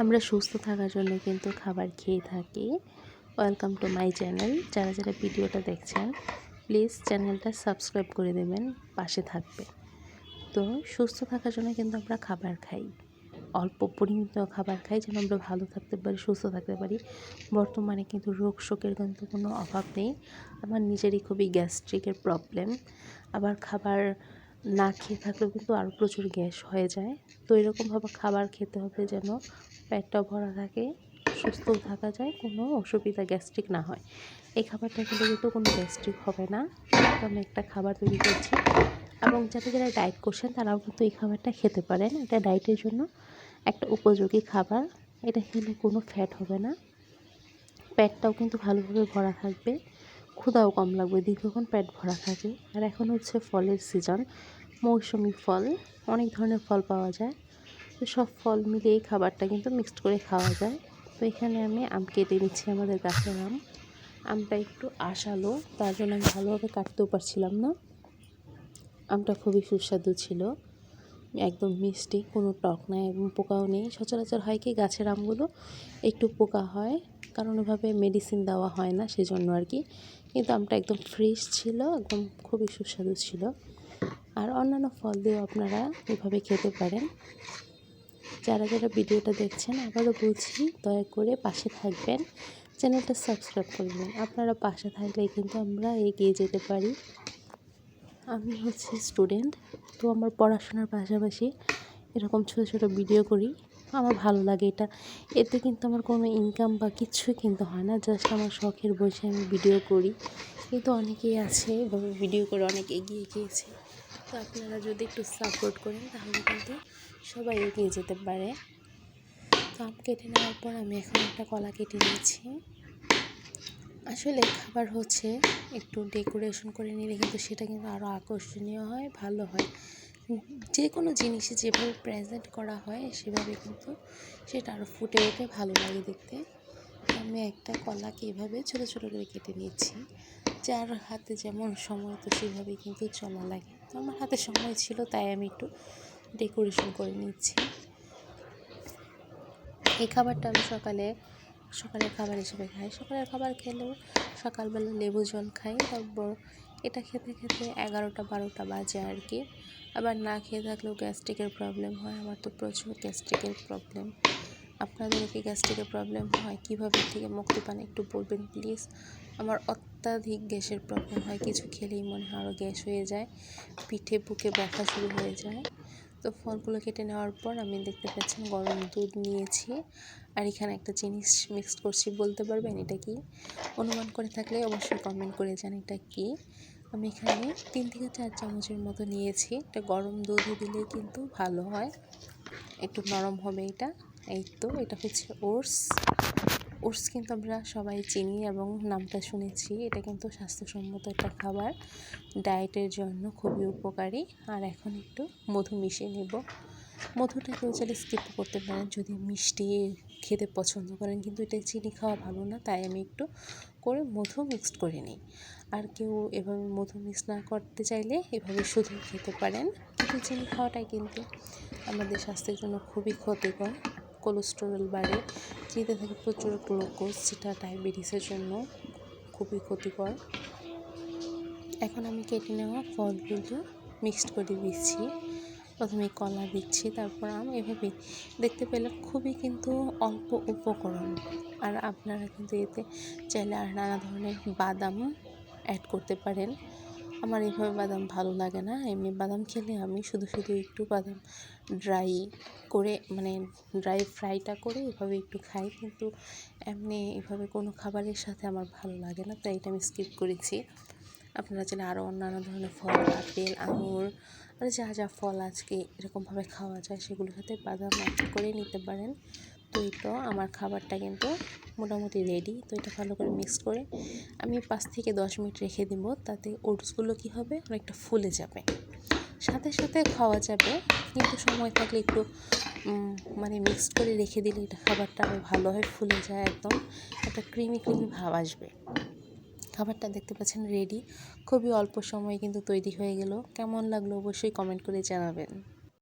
আমরা সুস্থ থাকার জন্য কিন্তু খাবার খেয়ে থাকি। ওয়েলকাম টু মাই চ্যানেল যারা যারা ভিডিওটা দেখছেন প্লিজ চ্যানেলটা সাবস্ক্রাইব করে দেবেন, পাশে থাকবে। তো সুস্থ থাকার জন্য কিন্তু আমরা খাবার খাই। অল্প পরিমিত খাবার খাই যেন আমরা ভালো থাকতে পারি, সুস্থ থাকতে পারি। বর্তমানে কিন্তু রোগ শোকের কিন্তু কোনো অভাব নেই। আমার নিজেরই খুবই গ্যাস্ট্রিকের প্রবলেম আবার খাবার না খেয়ে থাকলেও কিন্তু আরও প্রচুর গ্যাস হয়ে যায়। তো এরকমভাবে খাবার খেতে হবে যেন পেটটা ভরা থাকে, সুস্থ থাকা যায়, কোনো অসুবিধা গ্যাস্ট্রিক না হয়। এই খাবারটা খেলে কিন্তু কোনো গ্যাস্ট্রিক হবে না। আমি একটা খাবার তৈরি করছি এবং যারা যারা ডায়েট করছেন তারাও কিন্তু এই খাবারটা খেতে পারেন। এটা ডায়েটের জন্য একটা উপযোগী খাবার। এটা খেলে কোনো ফ্যাট হবে না। পেটটাও কিন্তু ভালোভাবে ভরা থাকবে। ক্ষুধাও কম লাগবে, দীর্ঘক্ষণ পেট ভরা থাকে। আর এখন হচ্ছে ফলের সিজন মৌসুমি ফল, অনেক ধরনের ফল পাওয়া যায়। তো সব ফল মিলে এই খাবারটা কিন্তু মিক্সড করে খাওয়া যায়। তো এখানে আমি আম কেটে নিচ্ছি আমাদের গাছের আম। আমটা একটু আশালো, তার জন্য আমি ভালোভাবে কাটতেও পারছিলাম না। আমটা খুবই সুস্বাদু ছিল। একদম মিষ্টি, কোনো টক নাই এবং পোকাও নেই। সচরাচর হয় কি, গাছের আমগুলো একটু পোকা হয়, কারণ ওভাবে মেডিসিন দেওয়া হয় না, সেজন্য আর কি। কিন্তু আমটা একদম ফ্রেশ ছিল, একদম খুবই সুস্বাদু ছিল। আর অন্যান্য ফল দিয়েও আপনারা এভাবে খেতে পারেন। যারা যারা ভিডিওটা দেখছেন, আবারও বলছি, দয়া করে পাশে থাকবেন, চ্যানেলটা সাবস্ক্রাইব করবেন। আপনারা পাশে থাকলে কিন্তু আমরা এগিয়ে যেতে পারি। আমি হচ্ছে স্টুডেন্ট, তো আমার পড়াশোনার পাশাপাশি এরকম ছোটো ছোটো ভিডিও করি। আমার ভালো লাগে এটা। এতে কিন্তু আমার কোনো ইনকাম বা কিছুই কিন্তু হয় না। জাস্ট আমার শখের বসে আমি ভিডিও করি। কিন্তু অনেকেই আছে, এভাবে ভিডিও করে অনেক এগিয়ে গিয়েছে। তো আপনারা যদি একটু সাপোর্ট করেন, তাহলে কিন্তু সবাই এগিয়ে যেতে পারে। তো আম কেটে নেওয়ার পর আমি এখন একটা কলা কেটে নিয়েছি। আসলে খাবার হচ্ছে একটু ডেকোরেশন করে নিলে কিন্তু সেটা কিন্তু আরও আকর্ষণীয় হয়, ভালো হয়। যে কোনো জিনিসে যেভাবে প্রেজেন্ট করা হয় সেভাবে কিন্তু সেটা আরও ফুটে ওঠে, ভালো লাগে দেখতে। আমি একটা কলাকে এভাবে ছোটো ছোটো করে কেটে নিয়েছি যার হাতে যেমন সময় তো সেভাবে কিন্তু চলা লাগে। তো আমার হাতে সময় ছিল তাই আমি একটু ডেকোরেশন করে নিচ্ছি। এই খাবারটা আমি সকালে সকালের খাবার হিসেবে খাই। সকালের খাবার খেলেও সকালবেলা লেবু জল খাই, তারপর এটা খেতে খেতে এগারোটা বারোটা বাজে আর কি। আবার না খেয়ে থাকলেও গ্যাস্ট্রিকের প্রবলেম হয়, আমার তো প্রচুর গ্যাস্ট্রিকের প্রবলেম। আপনাদের কি গ্যাস্ট্রিকের প্রবলেম হয়? কীভাবে থেকে মুক্তি পান একটু বলবেন প্লিজ? আমার অত্যাধিক গ্যাসের প্রবলেম হয়, কিছু খেলেই মনে হয় আরও গ্যাস হয়ে যায় পিঠে বুকে ব্যথা শুরু হয়ে যায়। তো ফলগুলো কেটে নেওয়ার পর আমি দেখতে পাচ্ছেন গরম দুধ নিয়েছি। আর এখানে একটা জিনিস মিক্সড করছি, বলতে পারবেন এটা কি? অনুমান করে থাকলে অবশ্যই কমেন্ট করে যান এটা কি। আমি এখানে তিন থেকে চার চামচের মতো নিয়েছি। এটা গরম দুধে দিলে কিন্তু ভালো হয়। একটু নরম হবে এটা। এই তো, এটা হচ্ছে ওটস। ওটস কিন্তু আমরা সবাই চিনি এবং নামটা শুনেছি। এটা কিন্তু স্বাস্থ্যসম্মত একটা খাবার। ডায়েটের জন্য খুবই উপকারী। আর এখন একটু মধু মিশিয়ে নেব। মধুটা কেউ চাইলে স্কিপ করতে পারেন। যদি মিষ্টি খেতে পছন্দ করেন, কিন্তু এটা চিনি খাওয়া ভালো না, তাই আমি একটু করে মধু মিক্সড করে নিই। আর কেউ এভাবে মধু মিক্স না করতে চাইলে এভাবে শুধু খেতে পারেন। কিন্তু চিনি খাওয়াটাই কিন্তু আমাদের স্বাস্থ্যের জন্য খুবই ক্ষতিকর। কোলেস্টেরল বাড়ে, চিনিতে থাকে প্রচুর গ্লুকোজ যেটা ডায়াবেটিসের জন্য খুবই ক্ষতিকর। এখন আমি কেটে নেওয়া ফলগুলো মিক্সড করে দিচ্ছি। প্রথমে কলা দিচ্ছি, তারপর আম এভাবে দেখতে পেলাম খুবই কিন্তু অল্প উপকরণ। আর আপনারা কিন্তু এতে চাইলে আর নানা ধরনের বাদাম অ্যাড করতে পারেন। আমার এইভাবে বাদাম ভালো লাগে না। এমনি বাদাম খেলে আমি শুধু শুধু একটু বাদাম ড্রাই করে মানে ড্রাই ফ্রাইটা করে এভাবে একটু খাই। কিন্তু এমনি এভাবে কোনো খাবারের সাথে আমার ভালো লাগে না, তাই এটা আমি স্কিপ করেছি। আপনারা চাইলে আরও অন্যান্য ধরনের ফল, আপেল, আঙুর আর যা যা ফল আজকে এরকমভাবে খাওয়া যায়, সেগুলোর সাথে বাদাম করে নিতে পারেন। এই তো, আমার খাবারটা কিন্তু মোটামুটি রেডি তো এটা ভালো করে মিক্স করে আমি পাঁচ থেকে দশ মিনিট রেখে দেব, তাতে ওটসগুলো কী হবে? অনেকটা ফুলে যাবে। সাথে সাথে খাওয়া যাবে, কিন্তু সময় থাকলে একটু মানে মিক্স করে রেখে দিলে এটা খাবারটা আরও ভালো হয় ফুলে যায় একদম। একটা ক্রিমি ক্রিমি ভাব আসবে। খাবারটা দেখতে পাচ্ছেন রেডি খুবই অল্প সময়ে কিন্তু তৈরি হয়ে গেল। কেমন লাগল অবশ্যই কমেন্ট করে জানাবেন।